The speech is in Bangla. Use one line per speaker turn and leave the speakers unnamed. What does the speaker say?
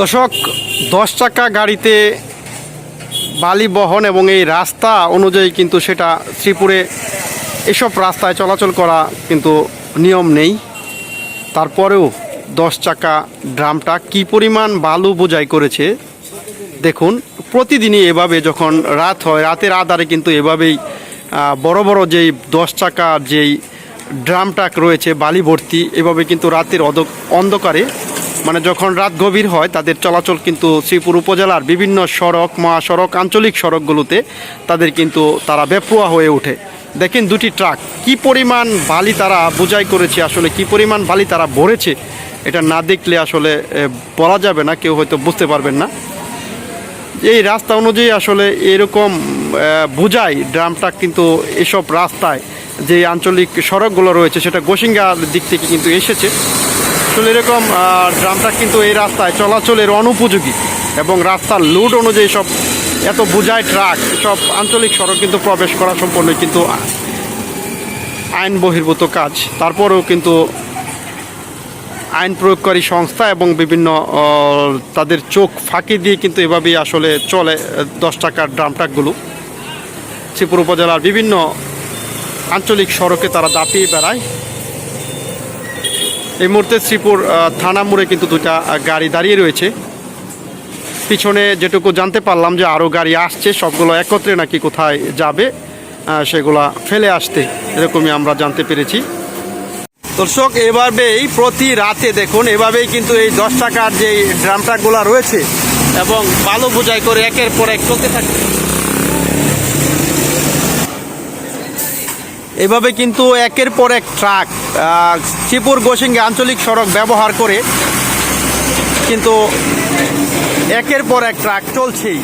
দর্শক, দশ চাকা গাড়িতে বালি বহন এবং এই রাস্তা অনুযায়ী কিন্তু সেটা শ্রীপুরে এসব রাস্তায় চলাচল করা কিন্তু নিয়ম নেই। তারপরেও দশ চাকা ড্রামটা কি পরিমাণ বালু বোঝাই করেছে, দেখুন। প্রতিদিনই এভাবে যখন রাত হয়, রাতের আধারে কিন্তু এভাবেই বড় বড় যেই দশ চাকা যেই ড্রাম ট্রাক রয়েছে, বালি ভর্তি, এভাবে কিন্তু রাতের অন্ধকারে মানে যখন রাত গভীর হয়, তাদের চলাচল কিন্তু শ্রীপুর উপজেলার বিভিন্ন সড়ক, মহাসড়ক, আঞ্চলিক সড়কগুলোতে তাদের কিন্তু তারা বেপরোয়া হয়ে ওঠে। দেখেন দুটি ট্রাক, কি পরিমাণ বালি তারা বোঝাই করেছে, আসলে কি পরিমাণ বালি তারা ভরেছে, এটা না দেখলে আসলে বলা যাবে না, কেউ হয়তো বুঝতে পারবেন না। এই রাস্তা অনুযায়ী আসলে এরকম বোঝাই ড্রাম ট্রাক কিন্তু এসব রাস্তায় যে আঞ্চলিক সড়কগুলো রয়েছে, সেটা গোসিঙ্গার দিক থেকে কিন্তু এসেছে। আসলে এরকম ড্রামটা কিন্তু এই রাস্তায় চলাচলের অনুপযোগী এবং রাস্তার লোড অনুযায়ী সব এত বোঝাই ট্রাক সব আঞ্চলিক সড়ক কিন্তু প্রবেশ করা সম্পূর্ণ কিন্তু আইন বহির্ভূত কাজ। তারপরেও কিন্তু আইন প্রয়োগকারী সংস্থা এবং বিভিন্ন তাদের চোখ ফাঁকি দিয়ে কিন্তু এভাবেই আসলে চলে দশ টাকার ড্রাম ট্রাকগুলো শ্রীপুর উপজেলার বিভিন্ন আঞ্চলিক সড়কে তারা দাপিয়ে বেড়ায়। এই মুহূর্তে শ্রীপুর থানা মোড়ে কিন্তু দুটা গাড়ি দাঁড়িয়ে রয়েছে। পিছনে যেটুকু জানতে পারলাম যে আরও গাড়ি আসছে, সবগুলো একত্রে নাকি কোথায় যাবে সেগুলা ফেলে আসতে এরকমই আমরা জানতে পেরেছি। দর্শক, এভাবেই প্রতি রাতে দেখুন, এভাবেই কিন্তু এই দশ টাকার যে ড্রাম ট্রাকগুলো রয়েছে এবং বালু বোঝাই করে একের পর এক চলতে থাকে। এভাবে কিন্তু একের পর এক ট্রাক শ্রীপুর গোসিঙ্গে আঞ্চলিক সড়ক ব্যবহার করে কিন্তু একের পর এক ট্রাক চলছেই।